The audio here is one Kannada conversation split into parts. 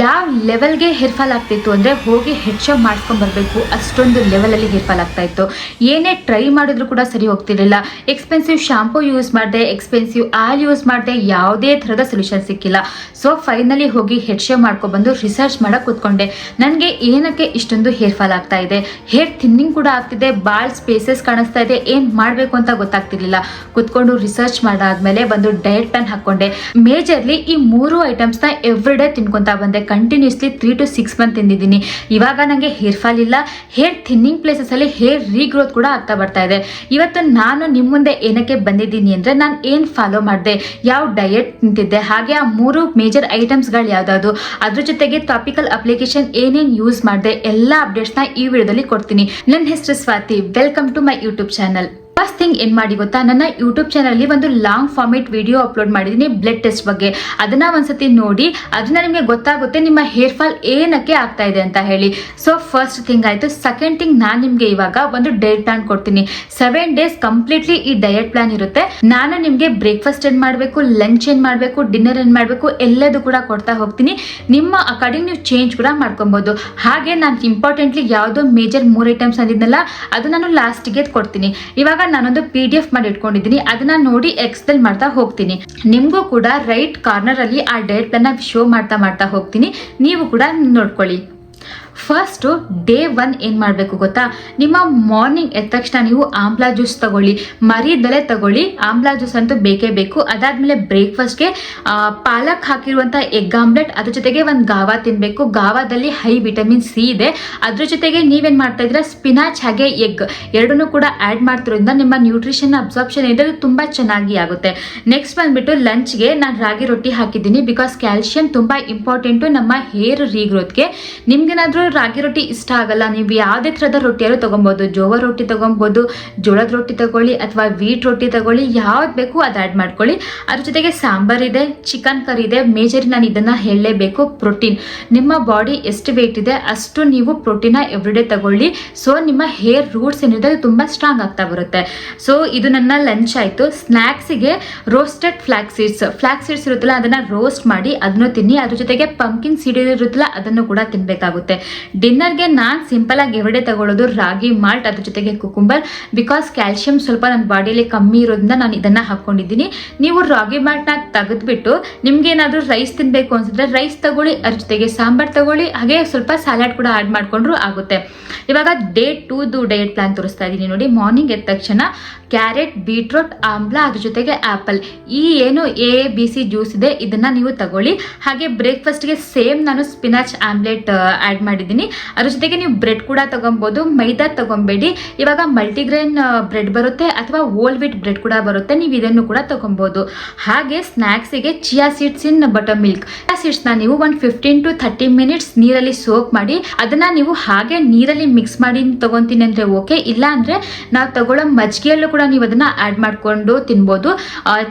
ಯಾವ ಲೆವೆಲ್ಗೆ ಹೇರ್ ಫಾಲ್ ಆಗ್ತಿತ್ತು ಅಂದರೆ ಹೋಗಿ ಹೆಡ್ ಮಾಡ್ಕೊಂಡು ಬರಬೇಕು. ಅಷ್ಟೊಂದು ಲೆವೆಲಲ್ಲಿ ಹೇರ್ ಫಾಲ್ ಆಗ್ತಾ ಇತ್ತು. ಏನೇ ಟ್ರೈ ಮಾಡಿದ್ರು ಕೂಡ ಸರಿ ಹೋಗ್ತಿರಲಿಲ್ಲ. ಎಕ್ಸ್ಪೆನ್ಸಿವ್ ಶಾಂಪೂ ಯೂಸ್ ಮಾಡಿದೆ ಎಕ್ಸ್ಪೆನ್ಸಿವ್ ಆಯಿಲ್ ಯೂಸ್ ಮಾಡಿದೆ, ಯಾವುದೇ ಥರದ ಸೊಲ್ಯೂಷನ್ ಸಿಕ್ಕಿಲ್ಲ. ಸೊ ಫೈನಲಿ ಹೋಗಿ ಹೆಡ್ ಶೇವ್ ಮಾಡ್ಕೊಬಂದು ರಿಸರ್ಚ್ ಮಾಡೋಕೆ ಕೂತ್ಕೊಂಡೆ. ನನಗೆ ಏನಕ್ಕೆ ಇಷ್ಟೊಂದು ಹೇರ್ ಫಾಲ್ ಆಗ್ತಾ ಇದೆ? ಹೇರ್ ಥಿನ್ನಿಂಗ್ ಕೂಡ ಆಗ್ತಿದೆ ಭಾಳ ಸ್ಪೇಸಸ್ ಕಾಣಿಸ್ತಾ ಇದೆ. ಏನು ಮಾಡಬೇಕು ಅಂತ ಗೊತ್ತಾಗ್ತಿರ್ಲಿಲ್ಲ. ಕೂತ್ಕೊಂಡು ರಿಸರ್ಚ್ ಮಾಡಾದ್ಮೇಲೆ ಬಂದು ಡಯಟ್ ಪ್ಲಾನ್ ಹಾಕ್ಕೊಂಡೆ. ಮೇಜರ್ಲಿ ಈ ಮೂರು ಐಟಮ್ಸ್ನ ಎವ್ರಿ ಡೇ ತಿನ್ಕೊತಾ ಬಂದೆ. Continuously three to six month ತಿಂದಿದ್ದೀನಿ. ಇವಾಗ ನನಗೆ ಹೇರ್ ಫಾಲ್ ಇಲ್ಲ. ಹೇರ್ ಥಿನ್ನಿಂಗ್ ಪ್ಲೇಸಸಲ್ಲಿ ಹೇರ್ ರೀಗ್ರೋತ್ ಕೂಡ ಆಗ್ತಾ ಬರ್ತಾ ಇದೆ. ಇವತ್ತು ನಾನು ನಿಮ್ಮ ಮುಂದೆ ಏನಕ್ಕೆ ಬಂದಿದ್ದೀನಿ ಅಂದರೆ ನಾನು ಏನು ಫಾಲೋ ಮಾಡಿದೆ, ಯಾವ ಡಯೆಟ್ ತಿಂತಿದ್ದೆ, ಹಾಗೆ ಆ ಮೂರು ಮೇಜರ್ ಐಟಮ್ಸ್ಗಳು ಯಾವ್ದಾದ್ರು, ಅದ್ರ ಜೊತೆಗೆ ಟಾಪಿಕಲ್ ಅಪ್ಲಿಕೇಶನ್ ಏನೇನು ಯೂಸ್ ಮಾಡಿದೆ, ಎಲ್ಲ ಅಪ್ಡೇಟ್ಸ್ನ ಈ ವಿಡಿಯೋದಲ್ಲಿ ಕೊಡ್ತೀನಿ. ನನ್ನ ಹೆಸರು Swathi. Welcome to my YouTube channel first thing ಏನು ಮಾಡಿ ಗೊತ್ತಾ? ನನ್ನ ಯೂಟ್ಯೂಬ್ ಚಾನಲಲ್ಲಿ ಒಂದು ಲಾಂಗ್ ಫಾರ್ಮೇಟ್ ವಿಡಿಯೋ ಅಪ್ಲೋಡ್ ಮಾಡಿದ್ದೀನಿ ಬ್ಲಡ್ ಟೆಸ್ಟ್ ಬಗ್ಗೆ. ಅದನ್ನ ಒಂದ್ಸತಿ ನೋಡಿ, ಅದನ್ನ ನಿಮಗೆ ಗೊತ್ತಾಗುತ್ತೆ ನಿಮ್ಮ ಹೇರ್ ಫಾಲ್ ಏನಕ್ಕೆ ಆಗ್ತಾ ಇದೆ ಅಂತ ಹೇಳಿ. ಸೊ ಫಸ್ಟ್ ಥಿಂಗ್ ಆಯಿತು. ಸೆಕೆಂಡ್ ಥಿಂಗ್ ನಾನು ನಿಮಗೆ ಇವಾಗ ಒಂದು ಡಯಟ್ ಪ್ಲಾನ್ ಕೊಡ್ತೀನಿ. ಸೆವೆನ್ ಡೇಸ್ ಕಂಪ್ಲೀಟ್ಲಿ ಈ ಡಯಟ್ ಪ್ಲಾನ್ ಇರುತ್ತೆ. ನಾನು ನಿಮಗೆ ಬ್ರೇಕ್ಫಾಸ್ಟ್ ಏನು ಮಾಡಬೇಕು ಲಂಚ್ ಏನು ಮಾಡಬೇಕು ಡಿನ್ನರ್ ಏನು ಮಾಡಬೇಕು, ಎಲ್ಲದೂ ಕೂಡ ಕೊಡ್ತಾ ಹೋಗ್ತೀನಿ. ನಿಮ್ಮ ಅಕಾರ್ಡಿಂಗ್ ನೀವು ಚೇಂಜ್ ಕೂಡ ಮಾಡ್ಕೊಬೋದು. ಹಾಗೆ ನಾನು ಇಂಪಾರ್ಟೆಂಟ್ಲಿ ಯಾವುದೋ ಮೇಜರ್ ಮೂರು ಐಟಮ್ಸ್ ಅಂದಿದ್ನಲ್ಲ, ಅದು ನಾನು ಲಾಸ್ಟಿಗೆ ಕೊಡ್ತೀನಿ. ಇವಾಗ ನಾನೊಂದು ಪಿ ಡಿ ಎಫ್ ಮಾಡಿ ಇಟ್ಕೊಂಡಿದ್ದೀನಿ ಅದನ್ನ ನೋಡಿ ಎಕ್ಸ್ಪ್ಲೇನ್ ಮಾಡ್ತಾ ಹೋಗ್ತೀನಿ. ನಿಮಗೂ ಕೂಡ ರೈಟ್ ಕಾರ್ನರ್ ಅಲ್ಲಿ ಆ ಡೇಟ್ ಪ್ಲಾನ್ ಶೋ ಮಾಡ್ತಾ ಮಾಡ್ತಾ ಹೋಗ್ತೀನಿ. ನೀವು ಕೂಡ ನೋಡ್ಕೊಳ್ಳಿ. ಫಸ್ಟು ಡೇ ಒನ್ ಏನು ಮಾಡಬೇಕು ಗೊತ್ತಾ? ನಿಮ್ಮ ಮಾರ್ನಿಂಗ್ ಎದ್ದ ತಕ್ಷಣ ನೀವು ಆಮ್ಲಾ ಜ್ಯೂಸ್ ತಗೊಳ್ಳಿ ಮರಿದಲೆ ತಗೊಳ್ಳಿ, ಆಮ್ಲಾ ಜ್ಯೂಸ್ ಅಂತೂ ಬೇಕೇ ಬೇಕು. ಅದಾದಮೇಲೆ ಬ್ರೇಕ್ಫಾಸ್ಟ್ಗೆ ಪಾಲಕ್ ಹಾಕಿರುವಂಥ ಎಗ್ ಆಮ್ಲೆಟ್ ಅದ್ರ ಜೊತೆಗೆ ಒಂದು ಗಾವಾ ತಿನ್ನಬೇಕು ಗಾವಾದಲ್ಲಿ ಹೈ ವಿಟಮಿನ್ ಸಿ ಇದೆ. ಅದ್ರ ಜೊತೆಗೆ ನೀವೇನು ಮಾಡ್ತಾ ಇದ್ದೀರಾ? ಸ್ಪಿನಾಚ್ ಹಾಗೆ ಎಗ್ ಎರಡನ್ನೂ ಕೂಡ ಆ್ಯಡ್ ಮಾಡ್ತಿರೋದ್ರಿಂದ ನಿಮ್ಮ ನ್ಯೂಟ್ರಿಷನ್ ಅಬ್ಸಾರ್ಪ್ಷನ್ ಇದೆ ಅದು ತುಂಬ ಚೆನ್ನಾಗಿ ಆಗುತ್ತೆ. ನೆಕ್ಸ್ಟ್ ಬಂದ್ಬಿಟ್ಟು ಲಂಚ್ಗೆ ನಾನು ರಾಗಿ ರೊಟ್ಟಿ ಹಾಕಿದ್ದೀನಿ ಬಿಕಾಸ್ ಕ್ಯಾಲ್ಶಿಯಂ ತುಂಬ ಇಂಪಾರ್ಟೆಂಟು ನಮ್ಮ ಹೇರ್ ರೀಗ್ರೋತ್ಗೆ ನಿಮ್ಗೇನಾದರೂ ರಾಗಿ ರೊಟ್ಟಿ ಇಷ್ಟ ಆಗಲ್ಲ. ನೀವು ಯಾವುದೇ ಥರದ ರೊಟ್ಟಿಯಾರು ತೊಗೊಬೋದು. ಜೋವ ರೊಟ್ಟಿ ತೊಗೊಬೋದು, ಜೋಳದ ರೊಟ್ಟಿ ತಗೊಳ್ಳಿ ಅಥವಾ ವೀಟ್ ರೊಟ್ಟಿ ತಗೊಳ್ಳಿ, ಯಾವ್ದು ಬೇಕು ಅದು ಆ್ಯಡ್ ಮಾಡ್ಕೊಳ್ಳಿ. ಅದ್ರ ಜೊತೆಗೆ ಸಾಂಬಾರ್ ಇದೆ ಚಿಕನ್ ಕರಿ ಇದೆ ಮೇಜರ್ ನಾನು ಇದನ್ನು ಹೇಳಲೇಬೇಕು. ಪ್ರೋಟೀನ್ ನಿಮ್ಮ ಬಾಡಿ ಎಷ್ಟು ವೇಟ್ ಇದೆ, ಅಷ್ಟು ನೀವು ಪ್ರೋಟೀನ ಎವ್ರಿಡೇ ತಗೊಳ್ಳಿ. ಸೊ ನಿಮ್ಮ ಹೇರ್ ರೂಟ್ಸ್ ಏನಿದೆ ಅದು ತುಂಬ ಸ್ಟ್ರಾಂಗ್ ಆಗ್ತಾ ಬರುತ್ತೆ. ಸೊ ಇದು ನನ್ನ ಲಂಚ್ ಆಯಿತು. ಸ್ನ್ಯಾಕ್ಸಿಗೆ roasted flax seeds flax seeds ಇರುತ್ತಲ್ಲ, ಅದನ್ನು ರೋಸ್ಟ್ ಮಾಡಿ ಅದನ್ನು ತಿನ್ನಿ. ಅದ್ರ ಜೊತೆಗೆ ಪಂಕಿನ್ ಸೀಡ್ ಇರುತ್ತಲ್ಲ ಅದನ್ನು ಕೂಡ ತಿನ್ನಬೇಕಾಗುತ್ತೆ ಡಿನ್ನರ್ಗೆ ನಾನು ಸಿಂಪಲ್ ಆಗಿ ಎವಡೆ ತಗೊಳ್ಳೋದು ರಾಗಿ ಮಾಲ್ಟ್ ಅದ್ರ ಜೊತೆಗೆ ಕುಕುಂಬರ್ ಬಿಕಾಸ್ ಕ್ಯಾಲ್ಶಿಯಂ ಸ್ವಲ್ಪ ನನ್ನ ಬಾಡಿಯಲ್ಲಿ ಕಮ್ಮಿ ಇರೋದ್ರಿಂದ ನಾನು ಇದನ್ನು ಹಾಕ್ಕೊಂಡಿದ್ದೀನಿ ನೀವು ರಾಗಿ ಮಾಲ್ಟ್ನ ತೆಗೆದ್ಬಿಟ್ಟು ನಿಮ್ಗೆ ಏನಾದರೂ ರೈಸ್ ತಿನ್ನಬೇಕು ಅನ್ಸಿದ್ರೆ ರೈಸ್ ತಗೊಳ್ಳಿ, ಅದ್ರ ಜೊತೆಗೆ ಸಾಂಬಾರ್ ತಗೊಳ್ಳಿ, ಹಾಗೆ ಸ್ವಲ್ಪ ಸ್ಯಾಲಾಡ್ ಕೂಡ ಆ್ಯಡ್ ಮಾಡಿಕೊಂಡ್ರು ಆಗುತ್ತೆ. ಇವಾಗ ಡೇ ಟೂದು ಡಯಟ್ ಪ್ಲಾನ್ ತೋರಿಸ್ತಾ ಇದ್ದೀನಿ ನೋಡಿ. ಮಾರ್ನಿಂಗ್ ಎದ್ದ ತಕ್ಷಣ ಕ್ಯಾರೆಟ್ ಬೀಟ್ರೂಟ್ ಆಮ್ಲ, ಅದ್ರ ಜೊತೆಗೆ ಆ್ಯಪಲ್ ಈ ಏನು ಎ ಬಿ ಸಿ ಜ್ಯೂಸ್ ಇದೆ, ಇದನ್ನ ನೀವು ತಗೊಳ್ಳಿ. ಹಾಗೆ ಬ್ರೇಕ್ಫಾಸ್ಟ್ಗೆ ಸೇಮ್ ನಾನು ಸ್ಪಿನಾಚ್ ಆಮ್ಲೆಟ್ ಆ್ಯಡ್ ಮಾಡಿದ್ದೀನಿ ಅದ್ರ ಜೊತೆಗೆ ನೀವು ಬ್ರೆಡ್ ಕೂಡ ತಗೊಬೋದು, ಮೈದಾ ತಗೊಬೇಡಿ. ಇವಾಗ ಮಲ್ಟಿಗ್ರೇನ್ ಬ್ರೆಡ್ ಬರುತ್ತೆ ಅಥವಾ ಓಲ್ ವಿಟ್ ಬ್ರೆಡ್ ಕೂಡ ಬರುತ್ತೆ, ನೀವು ಇದನ್ನು ಕೂಡ ತಗೊಬೋದು. ಹಾಗೆ ಸ್ನ್ಯಾಕ್ಸಿಗೆ chia seeds in butter milk chia ಸೀಡ್ಸ್ನ ನೀವು ಒಂದು ಫಿಫ್ಟೀನ್ ಟು ಥರ್ಟಿ ಮಿನಿಟ್ಸ್ ನೀರಲ್ಲಿ ಸೋಕ್ ಮಾಡಿ, ಅದನ್ನ ನೀವು ಹಾಗೆ ನೀರಲ್ಲಿ ಮಿಕ್ಸ್ ಮಾಡಿ ತಗೊಂತೀನಿ ಅಂದರೆ ಓಕೆ ಇಲ್ಲ ಅಂದರೆ ನಾವು ತಗೊಳ್ಳೋ ಮಜ್ಜಿಗೆಯಲ್ಲೂ ಕೂಡ ನೀವು ಅದನ್ನು ಆ್ಯಡ್ ಮಾಡಿಕೊಂಡು ತಿನ್ಬೋದು.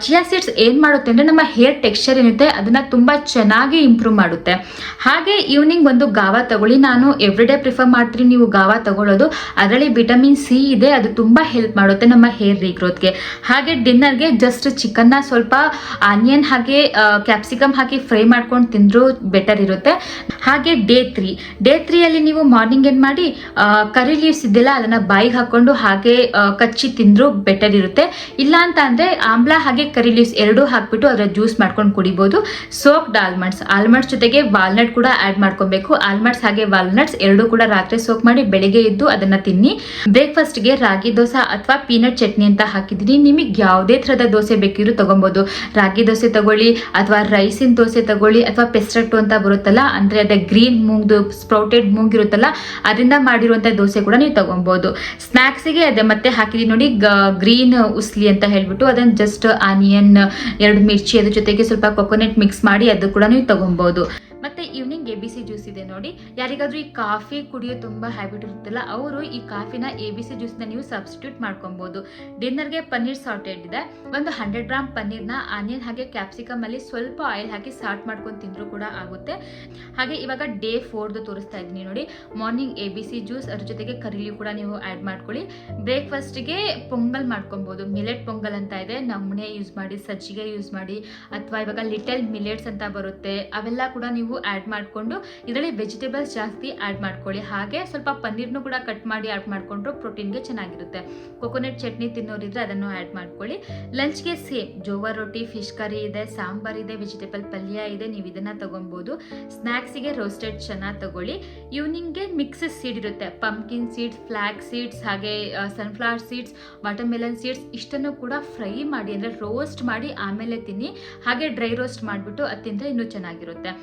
ಚಿಯಾ ಸೀಡ್ಸ್ ಏನು ಮಾಡುತ್ತೆ ಅಂದರೆ ನಮ್ಮ ಹೇರ್ ಟೆಕ್ಸ್ಚರ್ ಏನಿದೆ ಅದನ್ನ ತುಂಬ ಚೆನ್ನಾಗಿ ಇಂಪ್ರೂವ್ ಮಾಡುತ್ತೆ. ಹಾಗೆ ಈವ್ನಿಂಗ್ ಒಂದು ಗಾವ ತಗೊಳ್ಳಿ. ನಾನು ಎವ್ರಿಡೇ ಪ್ರಿಫರ್ ಮಾಡ್ತೀನಿ ನೀವು ಗಾವಾ ತಗೊಳ್ಳೋದು ಅದರಲ್ಲಿ ವಿಟಮಿನ್ ಸಿ ಇದೆ, ಅದು ತುಂಬ ಹೆಲ್ಪ್ ಮಾಡುತ್ತೆ ನಮ್ಮ ಹೇರ್ ರೀಗ್ರೋತ್ಗೆ ಹಾಗೆ ಡಿನ್ನರ್ಗೆ ಜಸ್ಟ್ ಚಿಕನ್ನ ಸ್ವಲ್ಪ ಆನಿಯನ್ ಹಾಗೆ ಕ್ಯಾಪ್ಸಿಕಮ್ ಹಾಕಿ ಫ್ರೈ ಮಾಡ್ಕೊಂಡು ತಿಂದರೂ ಬೆಟರ್ ಇರುತ್ತೆ. ಹಾಗೆ ಡೇ ತ್ರೀ ಡೇ ತ್ರೀಯಲ್ಲಿ ನೀವು ಮಾರ್ನಿಂಗ್ ಏನು ಮಾಡಿ ಕರಿ ಲೀವ್ಸ್ ಇದೆಯಲ್ಲ ಅದನ್ನು ಬಾಯಿಗೆ ಹಾಕ್ಕೊಂಡು ಹಾಗೆ ಕಚ್ಚಿ ತಿಂದರೂ ಬೆಟರ್ ಇರುತ್ತೆ. ಇಲ್ಲ ಅಂತ ಅಂದರೆ ಆಮ್ಲ ಹಾಗೆ ಕರಿ ಲೀವ್ಸ್ ಎರಡೂ ಹಾಕ್ಬಿಟ್ಟು ಅದರ ಜ್ಯೂಸ್ ಮಾಡ್ಕೊಂಡು ಕುಡಿಬೋದು. ಸೋಕ್ಡ್ ಆಲ್ಮಂಡ್ಸ್ ಆಲ್ಮಂಡ್ಸ್ ಜೊತೆಗೆ ವಾಲ್ನಟ್ ಕೂಡ ಆ್ಯಡ್ ಮಾಡ್ಕೊಬೇಕು. ಆಲ್ಮಂಡ್ಸ್ ಹಾಗೆ ವಾಲ್ನಟ್ಸ್ ಎರಡು ಕೂಡ ರಾತ್ರಿ ಸೋಕ್ ಮಾಡಿ ಬೆಳಿಗ್ಗೆ ಎದ್ದು ಅದನ್ನ ತಿನ್ನಿ. ಬ್ರೇಕ್ಫಾಸ್ಟ್ಗೆ ರಾಗಿ ದೋಸೆ ಅಥವಾ ಪೀನಟ್ ಚಟ್ನಿ ಅಂತ ಹಾಕಿದೀನಿ. ನಿಮಗೆ ಯಾವುದೇ ಥರದ ದೋಸೆ ಬೇಕಿದ್ರು ತಗೊಬಹುದು ರಾಗಿ ದೋಸೆ ತಗೊಳ್ಳಿ ಅಥವಾ ರೈಸಿನ ದೋಸೆ ತಗೊಳ್ಳಿ ಅಥವಾ ಪೆಸ್ಟಟ್ಟು ಅಂತ ಬರುತ್ತಲ್ಲ, ಅಂದ್ರೆ ಅದೇ ಗ್ರೀನ್ ಮೂಗ್ದು ಸ್ಪ್ರೌಟೆಡ್ ಮೂಗ್ ಇರುತ್ತಲ್ಲ, ಅದರಿಂದ ಮಾಡಿರುವಂಥ ದೋಸೆ ಕೂಡ ನೀವು ಸ್ನಾಕ್ಸ್ ಸ್ನ್ಯಾಕ್ಸಿಗೆ ಅದೇ ಮತ್ತೆ ಹಾಕಿದ್ದೀನಿ ನೋಡಿ ಗ್ರೀನ್ ಉಸ್ಲಿ ಅಂತ ಹೇಳ್ಬಿಟ್ಟು ಅದನ್ನ ಜಸ್ಟ್ ಆನಿಯನ್ ಎರಡು ಮಿರ್ಚಿ ಅದ್ರ ಜೊತೆಗೆ ಸ್ವಲ್ಪ ಕೊಕೊನೆಟ್ ಮಿಕ್ಸ್ ಮಾಡಿ ಅದು ಕೂಡ ನೀವು ತಗೊಬೋದು. ಮತ್ತೆ evening A B C juice ಇದೆ ನೋಡಿ. ಯಾರಿಗಾದ್ರೂ ಈ ಕಾಫಿ ಕುಡಿಯೋ ತುಂಬ ಹ್ಯಾಬಿಟ್ ಇರುತ್ತಲ್ಲ, ಅವರು ಈ ಕಾಫಿನ ಎ ಬಿ ಸಿ ಜ್ಯೂಸ್ನ ನೀವು ಸಬ್ಸ್ಟಿಟ್ಯೂಟ್ ಮಾಡ್ಕೊಬೋದು. ಡಿನ್ನರ್ಗೆ ಪನ್ನೀರ್ ಸಾರ್ಟೆಡ್ ಇದೆ. ಒಂದು ಹಂಡ್ರೆಡ್ ಗ್ರಾಮ್ ಪನ್ನೀರ್ನ ಆನಿಯನ್ ಹಾಗೆ ಕ್ಯಾಪ್ಸಿಕಮ್ ಅಲ್ಲಿ ಸ್ವಲ್ಪ ಆಯಿಲ್ ಹಾಕಿ ಸಾರ್ಟ್ ಮಾಡ್ಕೊಂಡು ತಿಂದರೂ ಕೂಡ ಆಗುತ್ತೆ. ಹಾಗೆ ಇವಾಗ ಡೇ ಫೋರ್ದು ತೋರಿಸ್ತಾ ಇದ್ದೀನಿ ನೋಡಿ. Morning A B C juice ಅದ್ರ ಜೊತೆಗೆ ಕರಿಲಿ ಕೂಡ ನೀವು ಆ್ಯಡ್ ಮಾಡ್ಕೊಳ್ಳಿ. ಬ್ರೇಕ್ಫಾಸ್ಟ್ಗೆ ಪೊಂಗಲ್ ಮಾಡ್ಕೊಬೋದು. ಮಿಲೆಟ್ ಪೊಂಗಲ್ ಅಂತ ಇದೆ. ನಮ್ಮನೆ ಯೂಸ್ ಮಾಡಿ, ಸಜ್ಜಿಗೆ ಯೂಸ್ ಮಾಡಿ, ಅಥವಾ ಇವಾಗ ಲಿಟಲ್ ಮಿಲೆಟ್ಸ್ ಅಂತ ಬರುತ್ತೆ. ಅವೆಲ್ಲ ಕೂಡ ನೀವು ನೀವು ಆ್ಯಡ್ ಮಾಡಿಕೊಂಡು ಇದರಲ್ಲಿ ವೆಜಿಟೇಬಲ್ಸ್ ಜಾಸ್ತಿ ಆ್ಯಡ್ ಮಾಡ್ಕೊಳ್ಳಿ. ಹಾಗೆ ಸ್ವಲ್ಪ ಪನ್ನೀರ್ನು ಕೂಡ ಕಟ್ ಮಾಡಿ ಆ್ಯಡ್ ಮಾಡಿಕೊಂಡ್ರು ಪ್ರೋಟೀನ್ಗೆ ಚೆನ್ನಾಗಿರುತ್ತೆ. ಕೊಕೊನಟ್ ಚಟ್ನಿ ತಿನ್ನೋರಿದ್ರೆ ಅದನ್ನು ಆ್ಯಡ್ ಮಾಡ್ಕೊಳ್ಳಿ. ಲಂಚ್ಗೆ ಸೇಮ್ ಜೋವಾ ರೊಟ್ಟಿ ಫಿಶ್ ಕರಿ ಇದೆ, ಸಾಂಬಾರ್ ಇದೆ ವೆಜಿಟೇಬಲ್ ಪಲ್ಯ ಇದೆ, ನೀವು ಇದನ್ನು ತೊಗೊಬೋದು ಸ್ನ್ಯಾಕ್ಸಿಗೆ ರೋಸ್ಟೆಡ್ ಚೆನ್ನಾಗಿ ತಗೊಳ್ಳಿ. ಈವ್ನಿಂಗ್ಗೆ ಮಿಕ್ಸಸ್ ಸೀಡ್ ಇರುತ್ತೆ. ಪಂಪ್ಕಿನ್ ಸೀಡ್ಸ್ ಫ್ಲ್ಯಾಕ್ ಸೀಡ್ಸ್ ಹಾಗೆ ಸನ್ಫ್ಲವರ್ ಸೀಡ್ಸ್ ವಾಟರ್ಮೆಲನ್ ಸೀಡ್ಸ್ ಇಷ್ಟನ್ನು ಕೂಡ ಫ್ರೈ ಮಾಡಿ, ಅಂದರೆ ರೋಸ್ಟ್ ಮಾಡಿ ಆಮೇಲೆ ತಿನ್ನಿ. ಹಾಗೆ ಡ್ರೈ ರೋಸ್ಟ್ ಮಾಡಿಬಿಟ್ಟು ಅದು ತಿಂದರೆ ಇನ್ನೂ ಚೆನ್ನಾಗಿರುತ್ತೆ.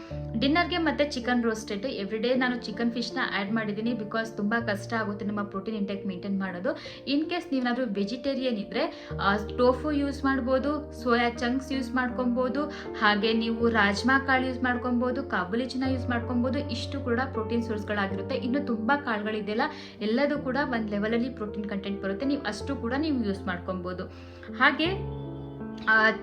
ಡಿನ್ನರ್ಗೆ ಮತ್ತೆ ಚಿಕನ್ ರೋಸ್ಟೆಡ್ ಎವ್ರಿ ಡೇ ನಾನು ಚಿಕನ್ ಫಿಶ್ನ ಆ್ಯಡ್ ಮಾಡಿದ್ದೀನಿ ಬಿಕಾಸ್ ತುಂಬ ಕಷ್ಟ ಆಗುತ್ತೆ ನಮ್ಮ ಪ್ರೋಟೀನ್ ಇಂಟೆಕ್ ಮೇಂಟೈನ್ ಮಾಡೋದು. ಇನ್ ಕೇಸ್ ನೀವೇನಾದರೂ ವೆಜಿಟೇರಿಯನ್ ಇದ್ದರೆ ಟೋಫು ಯೂಸ್ ಮಾಡ್ಬೋದು ಸೋಯಾ ಚಂಕ್ಸ್ ಯೂಸ್ ಮಾಡ್ಕೊಬೋದು, ಹಾಗೆ ನೀವು ರಾಜ್ಮಾ ಕಾಳು ಯೂಸ್ ಮಾಡ್ಕೊಬೋದು, ಕಾಬುಲಿ ಚನ್ನ ಯೂಸ್ ಮಾಡ್ಕೊಬೋದು, ಇಷ್ಟು ಕೂಡ ಪ್ರೋಟೀನ್ ಸೋರ್ಸ್ಗಳಾಗಿರುತ್ತೆ ಇನ್ನು ತುಂಬ ಕಾಳುಗಳಿದೆಯಲ್ಲ, ಎಲ್ಲದೂ ಕೂಡ ಒಂದು ಲೆವೆಲಲ್ಲಿ ಪ್ರೋಟೀನ್ ಕಂಟೆಂಟ್ ಬರುತ್ತೆ. ನೀವು ಅಷ್ಟು ಕೂಡ ನೀವು ಯೂಸ್ ಮಾಡ್ಕೊಬೋದು. ಹಾಗೆ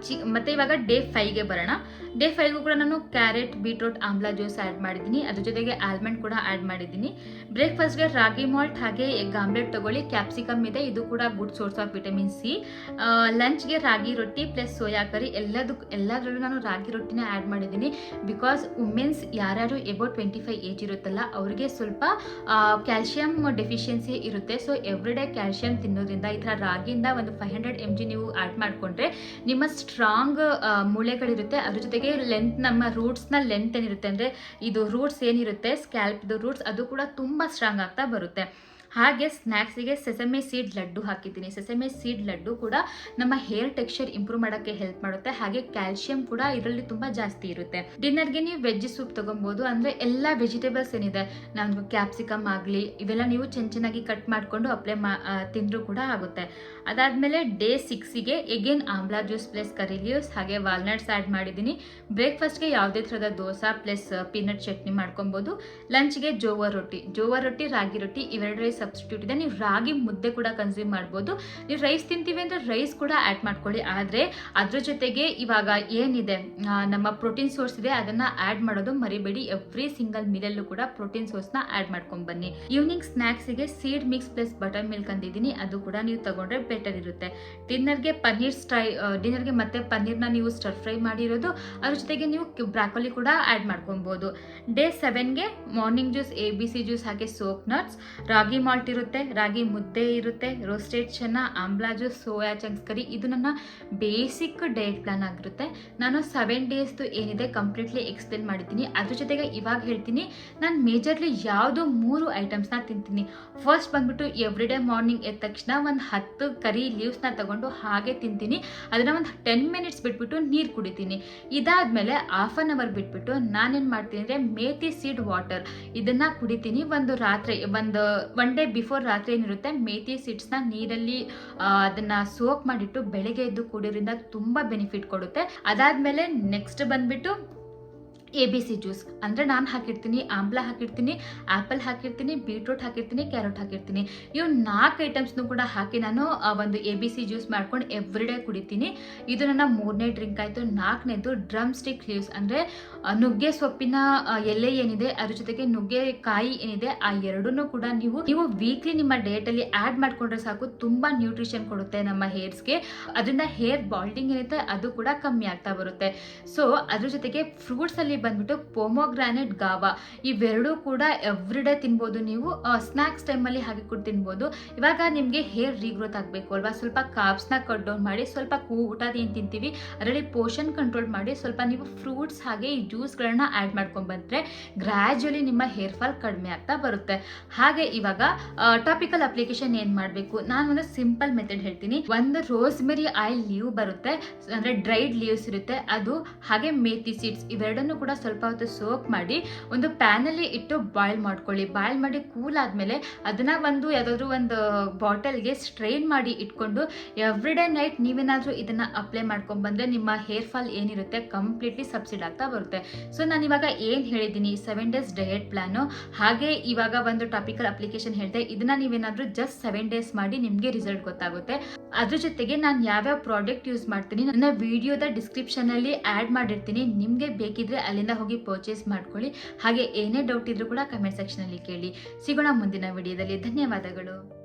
ಚಿ ಮತ್ತೆ ಇವಾಗ ಡೇ ಫೈವ್ಗೆ ಬರೋಣ. ಡೇ ಫೈವ್ಗೂ ಕೂಡ ನಾನು carrot beetroot amla juice add ಮಾಡಿದ್ದೀನಿ. ಅದ್ರ ಜೊತೆಗೆ ಆಲ್ಮಂಡ್ ಕೂಡ ಆ್ಯಡ್ ಮಾಡಿದ್ದೀನಿ. ಬ್ರೇಕ್ಫಾಸ್ಟ್ಗೆ ರಾಗಿ ಮಾಲ್ಟ್ ಹಾಗೆ ಎಗ್ ಆಮ್ಲೆಟ್ ತಗೊಳ್ಳಿ. ಕ್ಯಾಪ್ಸಿಕಮ್ ಇದೆ. ಇದು ಕೂಡ good source of vitamin C ಲಂಚ್ಗೆ ರಾಗಿ ರೊಟ್ಟಿ ಪ್ಲಸ್ ಸೋಯಾ ಕರಿ ಎಲ್ಲದಕ್ಕೂ ಎಲ್ಲದರಲ್ಲೂ ನಾನು ರಾಗಿ ರೊಟ್ಟಿನ ಆ್ಯಡ್ ಮಾಡಿದ್ದೀನಿ. ಬಿಕಾಸ್ ವುಮೆನ್ಸ್ ಯಾರ್ಯಾರು ಎಬೋ ಟ್ವೆಂಟಿ ಫೈವ್ ಏಜ್ ಇರುತ್ತಲ್ಲ, ಅವರಿಗೆ ಸ್ವಲ್ಪ ಕ್ಯಾಲ್ಶಿಯಂ ಡೆಫಿಷಿಯನ್ಸಿ ಇರುತ್ತೆ. ಸೊ ಎವ್ರಿ ಡೇ ಕ್ಯಾಲ್ಶಿಯಂ ತಿನ್ನೋದ್ರಿಂದ ಈ ಥರ ರಾಗಿಯಿಂದ ಒಂದು ಫೈವ್ ಹಂಡ್ರೆಡ್ ಎಂ ಜಿ ನೀವು ಆ್ಯಡ್ ಮಾಡಿಕೊಂಡ್ರೆ ನಿಮ್ಮ ಸ್ಟ್ರಾಂಗ್ ಮೂಳೆಗಳಿರುತ್ತೆ. ಅದ್ರ ಜೊತೆಗೆ ಲೆಂತ್ ನಮ್ಮ ರೂಟ್ಸ್ನ ಲೆಂತ್ ಏನಿರುತ್ತೆ ಅಂದರೆ, ಇದು ರೂಟ್ಸ್ ಏನಿರುತ್ತೆ ಸ್ಕ್ಯಾಲ್ಪ್ದು ರೂಟ್ಸ್ ಅದು ಕೂಡ ತುಂಬ ಸ್ಟ್ರಾಂಗ್ ಆಗ್ತಾ ಬರುತ್ತೆ. ಹಾಗೆ ಸ್ನ್ಯಾಕ್ಸಿಗೆ ಸೆಸಮೆ ಸೀಡ್ ಲಡ್ಡು ಹಾಕಿದ್ದೀನಿ. ಸೆಸಮೆ ಸೀಡ್ ಲಡ್ಡು ಕೂಡ ನಮ್ಮ ಹೇರ್ ಟೆಕ್ಸ್ಚರ್ ಇಂಪ್ರೂವ್ ಮಾಡೋಕ್ಕೆ ಹೆಲ್ಪ್ ಮಾಡುತ್ತೆ. ಹಾಗೆ ಕ್ಯಾಲ್ಶಿಯಂ ಕೂಡ ಇದರಲ್ಲಿ ತುಂಬ ಜಾಸ್ತಿ ಇರುತ್ತೆ. ಡಿನ್ನರ್ಗೆ ನೀವು ವೆಜ್ ಸೂಪ್ ತೊಗೊಬೋದು. ಅಂದರೆ ಎಲ್ಲ ವೆಜಿಟೇಬಲ್ಸ್ ಏನಿದೆ ನಮ್ಗೆ ಕ್ಯಾಪ್ಸಿಕಮ್ ಆಗಲಿ, ಇವೆಲ್ಲ ನೀವು ಚೆನ್ನ ಚೆನ್ನಾಗಿ ಕಟ್ ಮಾಡಿಕೊಂಡು ಅಪ್ಲೈ ಮಾ ತಿಂದರೂ ಕೂಡ ಆಗುತ್ತೆ. ಅದಾದಮೇಲೆ day ಸಿಕ್ಸಿಗೆ again amla juice plus curry leaves ಹಾಗೆ ವಾಲ್ನಟ್ಸ್ ಆ್ಯಡ್ ಮಾಡಿದ್ದೀನಿ. ಬ್ರೇಕ್ಫಾಸ್ಟ್ಗೆ ಯಾವುದೇ ಥರದ ದೋಸೆ ಪ್ಲಸ್ ಪೀನಟ್ ಚಟ್ನಿ ಮಾಡ್ಕೊಬೋದು. ಲಂಚ್ಗೆ ಜೋವ ರೊಟ್ಟಿ. ಜೋವ ರೊಟ್ಟಿ, ರಾಗಿ ರೊಟ್ಟಿ ಇವೆರಡರ ಸಬ್ಸ್ಟಿಟ್ಯೂಟ್ ಇದೆ. ನೀವು ರಾಗಿ ಮುದ್ದೆ ಕೂಡ ಕನ್ಸ್ಯೂಮ್ ಮಾಡ್ಬೋದು. ನೀವು ರೈಸ್ ತಿಂತೀವಿ ಅಂದರೆ ರೈಸ್ ಕೂಡ ಆ್ಯಡ್ ಮಾಡ್ಕೊಳ್ಳಿ. ಆದರೆ ಅದ್ರ ಜೊತೆಗೆ ಇವಾಗ ಏನಿದೆ ನಮ್ಮ ಪ್ರೋಟೀನ್ ಸೋರ್ಸ್ ಇದೆ. ಅದನ್ನು ಆ್ಯಡ್ ಮಾಡೋದು ಮರಿಬೇಡಿ. ಎವ್ರಿ ಸಿಂಗಲ್ ಮೀಲಲ್ಲೂ ಕೂಡ ಪ್ರೋಟೀನ್ ಸೋರ್ಸ್ನ ಆ್ಯಡ್ ಮಾಡ್ಕೊಂಡು ಬನ್ನಿ. Evening ಸ್ನ್ಯಾಕ್ಸಿಗೆ seed mix plus butter milk ಅಂದಿದ್ದೀನಿ. ಅದು ಕೂಡ ನೀವು ತಗೊಂಡ್ರೆ ಬೆಟರ್ ಇರುತ್ತೆ. ಡಿನ್ನರ್ಗೆ ಪನ್ನೀರ್ ಸ್ಟ್ರೈ ಡಿನ್ನರ್ಗೆ ಮತ್ತೆ ಪನ್ನೀರ್ನ ನೀವು ಸ್ಟರ್ ಫ್ರೈ ಮಾಡಿರೋದು. ಅದ್ರ ಜೊತೆಗೆ ನೀವು ಬ್ರಾಕೊಲಿ ಕೂಡ ಆ್ಯಡ್ ಮಾಡ್ಕೊಬೋದು day ಸೆವೆನ್ಗೆ morning juice A B C juice ಹಾಗೆ ಸೋಪ್ ನಟ್ಸ್ ರಾಗಿ ಮಾಲ್ಟ್ ಇರುತ್ತೆ, ರಾಗಿ ಮುದ್ದೆ ಇರುತ್ತೆ ರೋಸ್ಟೆಡ್ ಚೆನ್ನ ಆಂಬ್ಲಾಜು ಜ್ಯೂಸ್ ಸೋಯಾ ಚಂಕ್ಸ್ ಕರಿ ಇದು ನನ್ನ ಬೇಸಿಕ್ ಡಯಟ್ ಪ್ಲಾನ್ ಆಗಿರುತ್ತೆ. ನಾನು ಸೆವೆನ್ ಡೇಸ್ದು ಏನಿದೆ ಕಂಪ್ಲೀಟ್ಲಿ ಎಕ್ಸ್ಪ್ಲೇನ್ ಮಾಡಿದ್ದೀನಿ. ಅದ್ರ ಜೊತೆಗೆ ಇವಾಗ ಹೇಳ್ತೀನಿ, ನಾನು ಮೇಜರ್ಲಿ ಯಾವುದು ಮೂರು ಐಟಮ್ಸ್ನ ತಿಂತೀನಿ. ಫಸ್ಟ್ ಬಂದ್ಬಿಟ್ಟು ಎವ್ರಿ ಡೇ ಮಾರ್ನಿಂಗ್ ಎದ್ದ ತಕ್ಷಣ ಒಂದು ಹತ್ತು ಕರಿ ಲೀವ್ಸ್ನ ತಗೊಂಡು ಹಾಗೆ ತಿಂತೀನಿ. ಅದನ್ನು ಒಂದು ಟೆನ್ ಮಿನಿಟ್ಸ್ ಬಿಟ್ಬಿಟ್ಟು ನೀರು ಕುಡಿತೀನಿ. ಇದಾದಮೇಲೆ ಹಾಫ್ ಆನ್ ಅವರ್ ಬಿಟ್ಬಿಟ್ಟು ನಾನೇನು ಮಾಡ್ತೀನಿ ಅಂದರೆ ಮೇತಿ ಸೀಡ್ ವಾಟರ್ ಇದನ್ನು ಕುಡಿತೀನಿ. ಒಂದು ರಾತ್ರಿ, ಒಂದು ಒನ್ ಡೇ ಬಿಫೋರ್ ರಾತ್ರಿ ಏನಿರುತ್ತೆ ಮೇತಿ ಸೀಡ್ಸ್ನ ನೀರಲ್ಲಿ ಅದನ್ನು ಸೋಪ್ ಮಾಡಿಟ್ಟು ಬೆಳಗ್ಗೆ ಎದ್ದು ಕುಡಿಯೋದ್ರಿಂದ ತುಂಬ ಬೆನಿಫಿಟ್ ಕೊಡುತ್ತೆ. ಅದಾದಮೇಲೆ ನೆಕ್ಸ್ಟ್ ಬಂದ್ಬಿಟ್ಟು ಎ ಬಿ ಸಿ ಜ್ಯೂಸ್ ಅಂದರೆ ನಾನು ಹಾಕಿರ್ತೀನಿ ಆಂಬ್ಲ ಹಾಕಿರ್ತೀನಿ ಆ್ಯಪಲ್ ಹಾಕಿರ್ತೀನಿ, ಬೀಟ್ರೂಟ್ ಹಾಕಿರ್ತೀನಿ, ಕ್ಯಾರೆಟ್ ಹಾಕಿರ್ತೀನಿ. ಇವು ನಾಲ್ಕು ಐಟಮ್ಸ್ನು ಕೂಡ ಹಾಕಿ ನಾನು ಒಂದು ಎ ಬಿ ಸಿ ಜ್ಯೂಸ್ ಮಾಡ್ಕೊಂಡು ಎವ್ರಿ ಡೇ ಕುಡಿತೀನಿ. ಇದು ನನ್ನ ಮೂರನೇ ಡ್ರಿಂಕ್ ಆಯಿತು. ನಾಲ್ಕನೇದು ಡ್ರಮ್ ಸ್ಟಿಕ್ ಲೀವ್ಸ್ ಅಂದರೆ ನುಗ್ಗೆ ಸೊಪ್ಪಿನ ಎಲೆ ಏನಿದೆ, ಅದ್ರ ಜೊತೆಗೆ ನುಗ್ಗೆ ಕಾಯಿ ಏನಿದೆ, ಆ ಎರಡನ್ನೂ ಕೂಡ ನೀವು ನೀವು ವೀಕ್ಲಿ ನಿಮ್ಮ ಡೇಟಲ್ಲಿ ಆ್ಯಡ್ ಮಾಡ್ಕೊಂಡ್ರೆ ಸಾಕು. ತುಂಬ ನ್ಯೂಟ್ರಿಷನ್ ಕೊಡುತ್ತೆ ನಮ್ಮ ಹೇರ್ಸ್ಗೆ ಅದರಿಂದ ಹೇರ್ ಬಾಲ್ಡಿಂಗ್ ಏನಿದೆ, ಅದು ಕೂಡ ಕಮ್ಮಿ ಆಗ್ತಾ ಬರುತ್ತೆ. ಸೊ ಅದ್ರ ಜೊತೆಗೆ ಫ್ರೂಟ್ಸ್ ಅಲ್ಲಿ ಬಂದ್ಬಿಟ್ಟು ಪೋಮೋಗ್ರಾನೆಟ್ ಗಾವಾ. ಇವೆರಡೂ ಕೂಡ ಎವ್ರಿ ಡೇ ತಿನ್ಬೋದು ನೀವು. ಸ್ನ್ಯಾಕ್ಸ್ ಟೈಮಲ್ಲಿ ಹಾಗೆ ಕೂಡ ತಿನ್ಬೋದು. ಇವಾಗ ನಿಮಗೆ ಹೇರ್ ರೀಗ್ರೋತ್ ಆಗಬೇಕು ಅಲ್ವಾ? ಸ್ವಲ್ಪ ಕಾಪ್ಸ್ನ ಕಟ್ ಡೌನ್ ಮಾಡಿ, ಸ್ವಲ್ಪ ಕೂ ಊಟ ಏನು ತಿಂತೀವಿ, ಅದರಲ್ಲಿ ಪೋಷನ್ ಕಂಟ್ರೋಲ್ ಮಾಡಿ, ಸ್ವಲ್ಪ ನೀವು ಫ್ರೂಟ್ಸ್ ಹಾಗೆ ಈ ಜ್ಯೂಸ್ಗಳನ್ನ ಆ್ಯಡ್ ಮಾಡ್ಕೊಂಡು ಬಂದರೆ ಗ್ರ್ಯಾಜುಲಿ ನಿಮ್ಮ ಹೇರ್ ಫಾಲ್ ಕಡಿಮೆ ಆಗ್ತಾ ಬರುತ್ತೆ. ಹಾಗೆ ಇವಾಗ ಟಾಪಿಕಲ್ ಅಪ್ಲಿಕೇಶನ್ ಏನು ಮಾಡಬೇಕು? ನಾನು ಒಂದು ಸಿಂಪಲ್ ಮೆಥಡ್ ಹೇಳ್ತೀನಿ. ಒಂದು ರೋಸ್ಮೆರಿ ಆಯಿಲ್ ಲೀವ್ ಬರುತ್ತೆ. ಅಂದರೆ ಡ್ರೈಡ್ ಲೀವ್ಸ್ ಇರುತ್ತೆ. ಅದು ಹಾಗೆ ಮೇತಿ ಸೀಡ್ಸ್ ಇವೆರಡನ್ನೂ ಕೂಡ ಸ್ವಲ್ಪ ಹೊತ್ತು ಸೋಕ್ ಮಾಡಿ ಒಂದು ಪ್ಯಾನಲ್ಲಿ ಇಟ್ಟು ಬಾಯ್ಲ್ ಮಾಡ್ಕೊಳ್ಳಿ. ಬಾಯ್ಲ್ ಮಾಡಿ ಕೂಲ್ ಆದಮೇಲೆ ಅದನ್ನು ಒಂದು ಯಾವುದಾದ್ರೂ ಒಂದು ಬಾಟಲ್ಗೆ ಸ್ಟ್ರೈನ್ ಮಾಡಿ ಇಟ್ಕೊಂಡು ಎವ್ರಿ ಡೇ ನೈಟ್ ನೀವೇನಾದರೂ ಇದನ್ನು ಅಪ್ಲೈ ಮಾಡ್ಕೊಂಡ್ಬಂದ್ರೆ ನಿಮ್ಮ ಹೇರ್ ಫಾಲ್ ಏನಿರುತ್ತೆ ಕಂಪ್ಲೀಟ್ಲಿ ಸಬ್ಸಿಡ್ ಆಗ್ತಾ ಬರುತ್ತೆ. ಸೊ ನಾನು ಇವಾಗ ಏನು ಹೇಳಿದ್ದೀನಿ ಸೆವೆನ್ ಡೇಸ್ ಡಯಟ್ ಪ್ಲಾನು. ಹಾಗೆ ಇವಾಗ ಒಂದು ಟಾಪಿಕಲ್ ಅಪ್ಲಿಕೇಶನ್ ಹೇಳಿದೆ, ಇದನ್ನ ನೀವೇನಾದರೂ ಜಸ್ಟ್ ಸೆವೆನ್ ಡೇಸ್ ಮಾಡಿ ನಿಮಗೆ ರಿಸಲ್ಟ್ ಗೊತ್ತಾಗುತ್ತೆ. ಅದ್ರ ಜೊತೆಗೆ ನಾನು ಯಾವ್ಯಾವ ಪ್ರಾಡಕ್ಟ್ ಯೂಸ್ ಮಾಡ್ತೀನಿ, ನನ್ನ ವಿಡಿಯೋದ ಡಿಸ್ಕ್ರಿಪ್ಷನಲ್ಲಿ ಆ್ಯಡ್ ಮಾಡಿರ್ತೀನಿ. ನಿಮಗೆ ಬೇಕಿದ್ರೆ ಅಲ್ಲಿಂದ ಹೋಗಿ ಪರ್ಚೇಸ್ ಮಾಡ್ಕೊಳ್ಳಿ. ಹಾಗೆ ಏನೇ ಡೌಟ್ ಇದ್ರೂ ಕೂಡ ಕಮೆಂಟ್ ಸೆಕ್ಷನಲ್ಲಿ ಕೇಳಿ. ಸಿಗೋಣ ಮುಂದಿನ ವಿಡಿಯೋದಲ್ಲಿ ಧನ್ಯವಾದಗಳು.